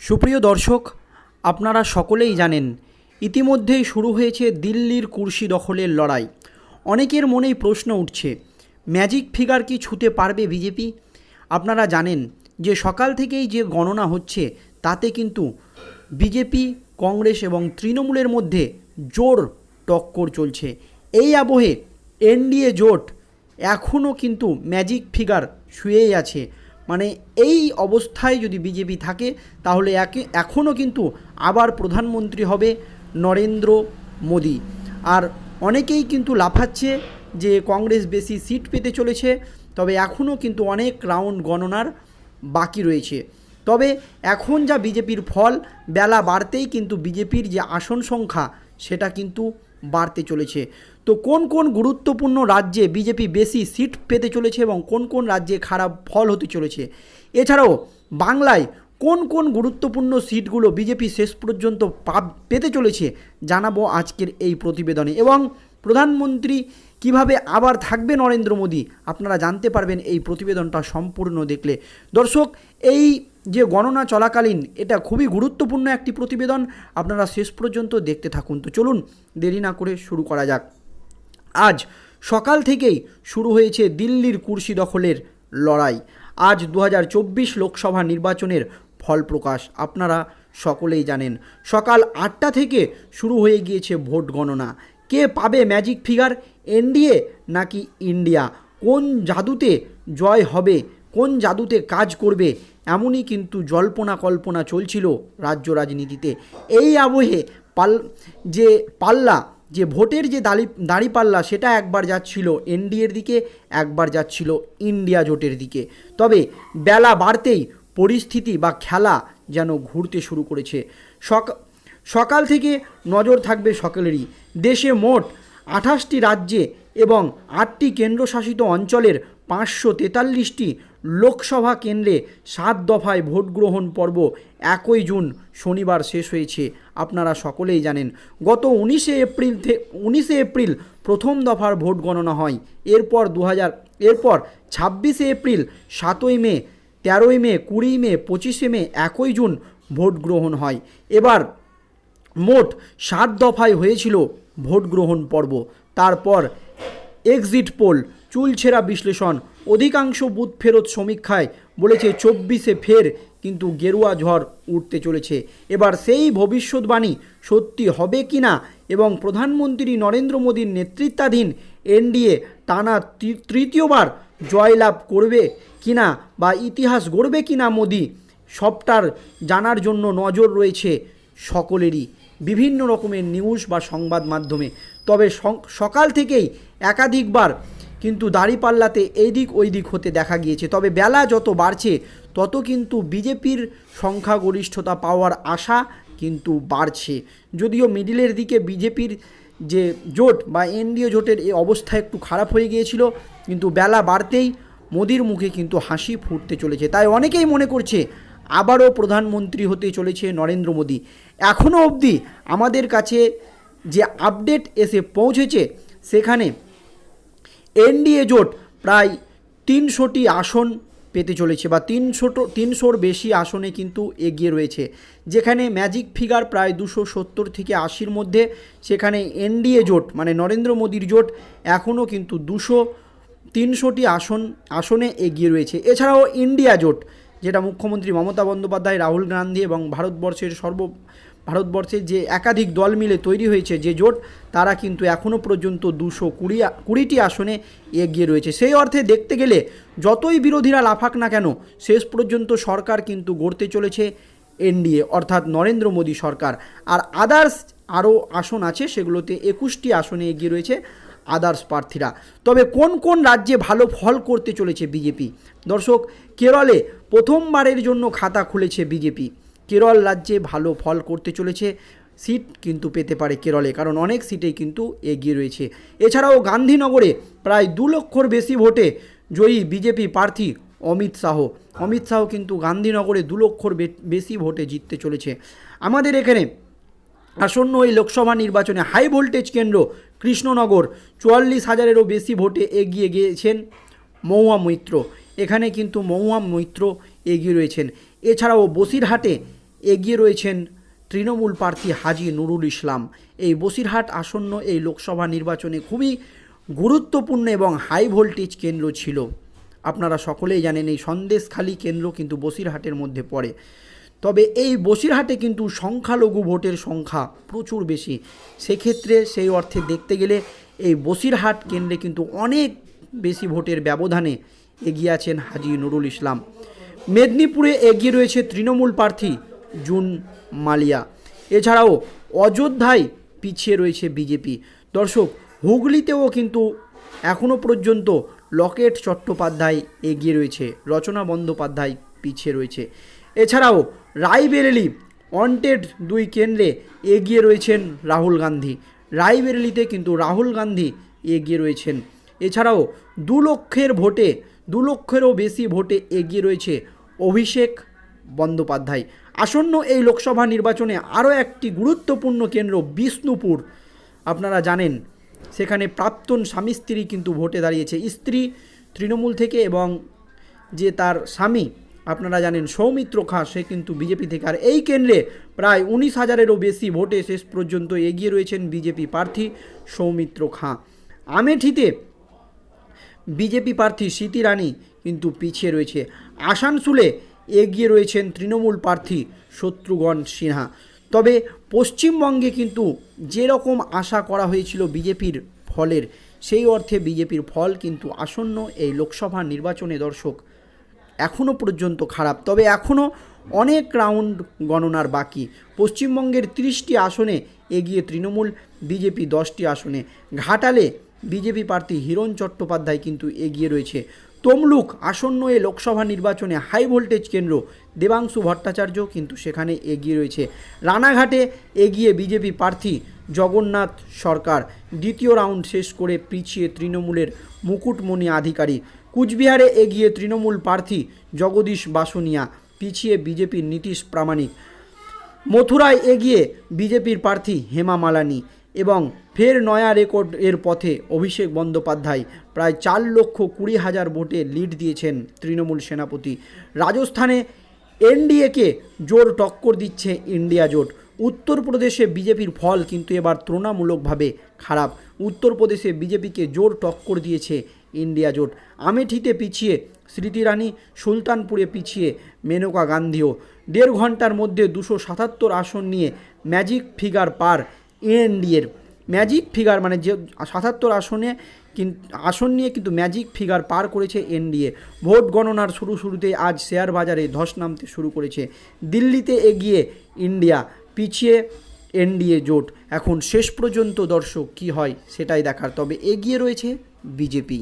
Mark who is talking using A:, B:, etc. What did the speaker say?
A: সুপ্রিয় দর্শক, আপনারা সকলেই জানেন, ইতিমধ্যেই শুরু হয়েছে দিল্লির কুর্সি দখলের লড়াই। অনেকের মনেই প্রশ্ন উঠছে, ম্যাজিক ফিগার কি ছুতে পারবে বিজেপি? আপনারা জানেন যে সকাল থেকেই যে গণনা হচ্ছে, তাতে কিন্তু বিজেপি, কংগ্রেস এবং তৃণমূলের মধ্যে জোর টক্কর চলছে। এই আবহে এনডিএ জোট এখনও কিন্তু ম্যাজিক ফিগার শুয়েই আছে। মানে এই অবস্থায় যদি বিজেপি থাকে, তাহলে একে, এখনও কিন্তু আবার প্রধানমন্ত্রী হবে নরেন্দ্র মোদি। আর অনেকেই কিন্তু লাফাচ্ছে যে কংগ্রেস বেশি সিট পেতে চলেছে, তবে এখনও কিন্তু অনেক রাউন্ড গণনার বাকি রয়েছে। তবে এখন যা বিজেপির ফল, বেলা বাড়তেই কিন্তু বিজেপির যে আসন সংখ্যা, সেটা কিন্তু বাড়তে চলেছে। তো কোন কোন গুরুত্বপূর্ণ রাজ্যে বিজেপি বেশি সিট পেতে চলেছে এবং কোন কোন রাজ্যে খারাপ ফল হতে চলেছে? এছাড়াও, বাংলায় কোন কোন গুরুত্বপূর্ণ সিটগুলো বিজেপি শেষ পর্যন্ত পেতে চলেছে জানাব আজকের এই প্রতিবেদনে। এবং প্রধানমন্ত্রী কীভাবে আবার থাকবে নরেন্দ্র মোদী, আপনারা জানতে পারবেন এই প্রতিবেদনটা সম্পূর্ণ দেখলে। দর্শক, এই যে গণনা চলাকালীন, এটা খুবই গুরুত্বপূর্ণ একটি প্রতিবেদন, আপনারা শেষ পর্যন্ত দেখতে থাকুন। তো চলুন, দেরি না করে শুরু করা যাক। আজ সকাল থেকেই শুরু হয়েছে দিল্লির কুর্সি দখলের লড়াই। আজ দু হাজার চব্বিশ লোকসভা নির্বাচনের ফল প্রকাশ। আপনারা সকলেই জানেন, সকাল আটটা থেকে শুরু হয়ে গিয়েছে ভোট গণনা। কে পাবে ম্যাজিক ফিগার এনডিএ নাকি ইন্ডিয়া? কোন জাদুতে জয় হবে? কোন জাদুতে কাজ করবে? এমনই কিন্তু জল্পনা কল্পনা চলছিল রাজ্য রাজনীতিতে। এই আবহে পাল যে পাল্লা যে ভোটের যে দাড়ি দাঁড়িপাল্লা সেটা একবার যাচ্ছিল এনডিএর দিকে, একবার যাচ্ছিল ইন্ডিয়া জোটের দিকে। তবে বেলা বাড়তেই পরিস্থিতি বা খেলা যেন ঘুরতে শুরু করেছে। সক, সকাল থেকে নজর থাকবে সকলেরই। দেশে মোট আঠাশটি রাজ্যে এবং আটটি কেন্দ্রশাসিত অঞ্চলের পাঁচশো তেতাল্লিশটি লোকসভা কেন্দ্রে সাত দফায় ভোট গ্রহণ পর্ব একই জুন শনিবার শেষ হয়েছে। আপনারা সকলেই জানেন, গত উনিশে এপ্রিল উনিশে এপ্রিল প্রথম দফার ভোট গণনা হয়। এরপর দু হাজার এরপর ছাব্বিশে এপ্রিল সাতই মে, তেরোই মে কুড়ি মে, পঁচিশে মে একই জুন ভোট গ্রহণ হয়। এবার মোট সাত দফায় হয়েছিল ভোট গ্রহণ পর্ব। তারপর এক্সিট পোল, চুলছেরা বিশ্লেষণ অধিকাংশ বুথ ফেরত সমীক্ষায় বলেছে চব্বিশে ফের কিন্তু গেরুয়া ঝড় উঠতে চলেছে। এবার সেই ভবিষ্যৎবাণী সত্যি হবে কি না এবং প্রধানমন্ত্রী নরেন্দ্র মোদীর নেতৃত্বাধীন এনডিএ টানা তৃতীয়বার জয়লাভ করবে কিনা বা ইতিহাস গড়বে কিনা মোদী, সবটার জানার জন্য নজর রয়েছে সকলেরই। বিভিন্ন রকমের নিউজ বা সংবাদ মাধ্যমে। তবে সকাল থেকেই একাধিকবার কিন্তু দাড়িপাল্লাতে এই দিক ওই দিক হতে দেখা গিয়েছে। তবে বেলা যত বাড়ছে, তত কিন্তু বিজেপির সংখ্যাগরিষ্ঠতা পাওয়ার আশা কিন্তু বাড়ছে। যদিও মিডিলের দিকে বিজেপির যে জোট বা এনডিও জোটের এই অবস্থা একটু খারাপ হয়ে গিয়েছিল, কিন্তু বেলা বাড়তেই মোদির মুখে কিন্তু হাসি ফুটতে চলেছে। তাই অনেকেই মনে করছে, আবারও প্রধানমন্ত্রী হতে চলেছে নরেন্দ্র মোদী। এখনও অবধি আমাদের কাছে যে আপডেট এসে পৌঁছেছে, সেখানে এনডিএ জোট প্রায় তিনশোটি আসন পেতে চলেছে বা তিনশো তিনশোর বেশি আসনে কিন্তু এগিয়ে রয়েছে। যেখানে ম্যাজিক ফিগার প্রায় দুশো সত্তর থেকে আশির মধ্যে, সেখানে এনডিএ জোট মানে নরেন্দ্র মোদীর জোট এখনও কিন্তু দুশো তিনশোটি আসন আসনে এগিয়ে রয়েছে। এছাড়াও ইন্ডিয়া জোট, যেটা মুখ্যমন্ত্রী মমতা বন্দ্যোপাধ্যায়, রাহুল গান্ধী এবং ভারতবর্ষের সর্ব ভারতবর্ষের যে একাধিক দল মিলে তৈরি হয়েছে যে জোট, তারা কিন্তু এখনও পর্যন্ত দুশো কুড়ি কুড়িটি আসনে এগিয়ে রয়েছে। সেই অর্থে দেখতে গেলে যতই বিরোধীরা লাফাক না কেন, শেষ পর্যন্ত সরকার কিন্তু গড়তে চলেছে এনডিএ, অর্থাৎ নরেন্দ্র মোদী সরকার। আর আদার্স আরও আসন আছে, সেগুলোতে একুশটি আসনে এগিয়ে রয়েছে আদার্স প্রার্থীরা। তবে কোন কোন রাজ্যে ভালো ফল করতে চলেছে বিজেপি? দর্শক, কেরলে প্রথমবারের জন্য খাতা খুলেছে বিজেপি। কেরল রাজ্যে ভালো ফল করতে চলেছে। সিট কিন্তু পেতে পারে কেরলে, কারণ অনেক সিটেই কিন্তু এগিয়ে রয়েছে। এছাড়াও গান্ধীনগরে প্রায় দু লক্ষর বেশি ভোটে জয়ী বিজেপি প্রার্থী অমিত শাহ। অমিত শাহ কিন্তু গান্ধীনগরে দু লক্ষর বেশি ভোটে জিততে চলেছে। আমাদের এখানে আসন্ন এই লোকসভা নির্বাচনে হাই ভোল্টেজ কেন্দ্র কৃষ্ণনগর, চুয়াল্লিশ হাজারেরও বেশি ভোটে এগিয়ে গিয়েছেন মহুয়া মৈত্র। এখানে কিন্তু মহুয়া মৈত্র এগিয়ে রয়েছেন। এছাড়াও বসিরহাটে এগিয়ে রয়েছেন তৃণমূল প্রার্থী হাজি নুরুল ইসলাম। এই বসিরহাট আসন্ন এই লোকসভা নির্বাচনে খুবই গুরুত্বপূর্ণ এবং হাই ভোল্টেজ কেন্দ্র ছিল। আপনারা সকলেই জানেন এই সন্দেশখালী কেন্দ্র কিন্তু বসিরহাটের মধ্যে পড়ে। তবে এই বসিরহাটে কিন্তু সংখ্যালঘু ভোটের সংখ্যা প্রচুর বেশি। সেক্ষেত্রে সেই অর্থে দেখতে গেলে এই বসিরহাট কেন্দ্রে কিন্তু অনেক বেশি ভোটের ব্যবধানে এগিয়ে আছেন হাজি নুরুল ইসলাম। মেদিনীপুরে এগিয়ে রয়েছে তৃণমূল প্রার্থী জুন মালিয়া। এছাড়াও অযোধ্যায় পিছিয়ে রয়েছে বিজেপি। দর্শক, হুগলিতেও কিন্তু এখনও পর্যন্ত লকেট চট্টোপাধ্যায় এগিয়ে রয়েছে, রচনা বন্দ্যোপাধ্যায় পিছিয়ে রয়েছে। এছাড়াও রায়বেরেলি ওয়ান্টেড দুই কেন্দ্রে এগিয়ে রয়েছেন রাহুল গান্ধী। রায়বেরেলিতে কিন্তু রাহুল গান্ধী এগিয়ে রয়েছেন। এছাড়াও দু লক্ষের ভোটে, দু লক্ষেরও বেশি ভোটে এগিয়ে রয়েছে অভিষেক বন্দ্যোপাধ্যায়। আসন্ন এই লোকসভা নির্বাচনে আরও একটি গুরুত্বপূর্ণ কেন্দ্র বিষ্ণুপুর। আপনারা জানেন, সেখানে প্রাক্তন স্বামী স্ত্রী কিন্তু ভোটে দাঁড়িয়েছে। স্ত্রী তৃণমূল থেকে এবং যে তার স্বামী, আপনারা জানেন, সৌমিত্র খাঁ, সে কিন্তু বিজেপি থেকে। আর এই কেন্দ্রে প্রায় উনিশ হাজারেরও বেশি ভোটে শেষ পর্যন্ত এগিয়ে রয়েছেন বিজেপি প্রার্থী সৌমিত্র খাঁ। আমেঠিতে বিজেপি প্রার্থী স্মৃতি রানী কিন্তু পিছিয়ে রয়েছে। আসানসোলে এগিয়ে রয়েছেন তৃণমূল প্রার্থী শত্রুঘ্ন সিনহা। তবে পশ্চিমবঙ্গে কিন্তু যেরকম আশা করা হয়েছিল বিজেপির ফলের, সেই অর্থে বিজেপির ফল কিন্তু আসন্ন এই লোকসভা নির্বাচনে দর্শক এখনও পর্যন্ত খারাপ। তবে এখনও অনেক রাউন্ড গণনার বাকি। পশ্চিমবঙ্গের তিরিশটি আসনে এগিয়ে তৃণমূল, বিজেপি দশটি আসনে। ঘাটালে বিজেপি প্রার্থী হিরণ চট্টোপাধ্যায় কিন্তু এগিয়ে রয়েছে। তমলুক আসন্ন এ লোকসভা নির্বাচনে হাই ভোল্টেজ কেন্দ্র দেবাংশু ভট্টাচার্য কিন্তু সেখানে এগিয়ে রয়েছে। রানাঘাটে এগিয়ে বিজেপি প্রার্থী জগন্নাথ সরকার। দ্বিতীয় রাউন্ড শেষ করে পিছিয়ে তৃণমূলের মুকুটমণি আধিকারিক। কুচবিহারে এগিয়ে তৃণমূল প্রার্থী জগদীশ বাসুনিয়া, পিছিয়ে বিজেপির নীতিশ প্রামাণিক। মথুরায় এগিয়ে বিজেপির প্রার্থী হেমা মালানি। এবং ফের নয়া রেকর্ড এর পথে অভিষেক বন্দ্যোপাধ্যায় প্রায় চার লক্ষ কুড়ি হাজার ভোটে লিড দিয়েছেন তৃণমূল সেনাপতি। রাজস্থানে এনডিএকে জোর টক্কর দিচ্ছে ইন্ডিয়া জোট। উত্তরপ্রদেশে বিজেপির ফল কিন্তু এবার তুলনামূলকভাবে খারাপ। উত্তরপ্রদেশে বিজেপিকে জোর টক্কর দিয়েছে ইন্ডিয়া জোট। আমেঠিতে পিছিয়ে স্মৃতি রানী সুলতানপুরে পিছিয়ে মেনকা গান্ধীও। দেড় ঘণ্টার মধ্যে দুশো সাতাত্তর আসন নিয়ে ম্যাজিক ফিগার পার এনডিএর ম্যাজিক ফিগার মানে যে সাতাত্তর আসনে আসন নিয়ে কিন্তু ম্যাজিক ফিগার পার করেছে এনডিএ। ভোট গণনার শুরু শুরুতে আজ শেয়ার বাজারে ধস নামতে শুরু করেছে। দিল্লিতে এগিয়ে ইন্ডিয়া, পিছিয়ে এনডিএ জোট। এখন শেষ পর্যন্ত দর্শক কি হয় সেটাই দেখার। তবে এগিয়ে রয়েছে বিজেপি।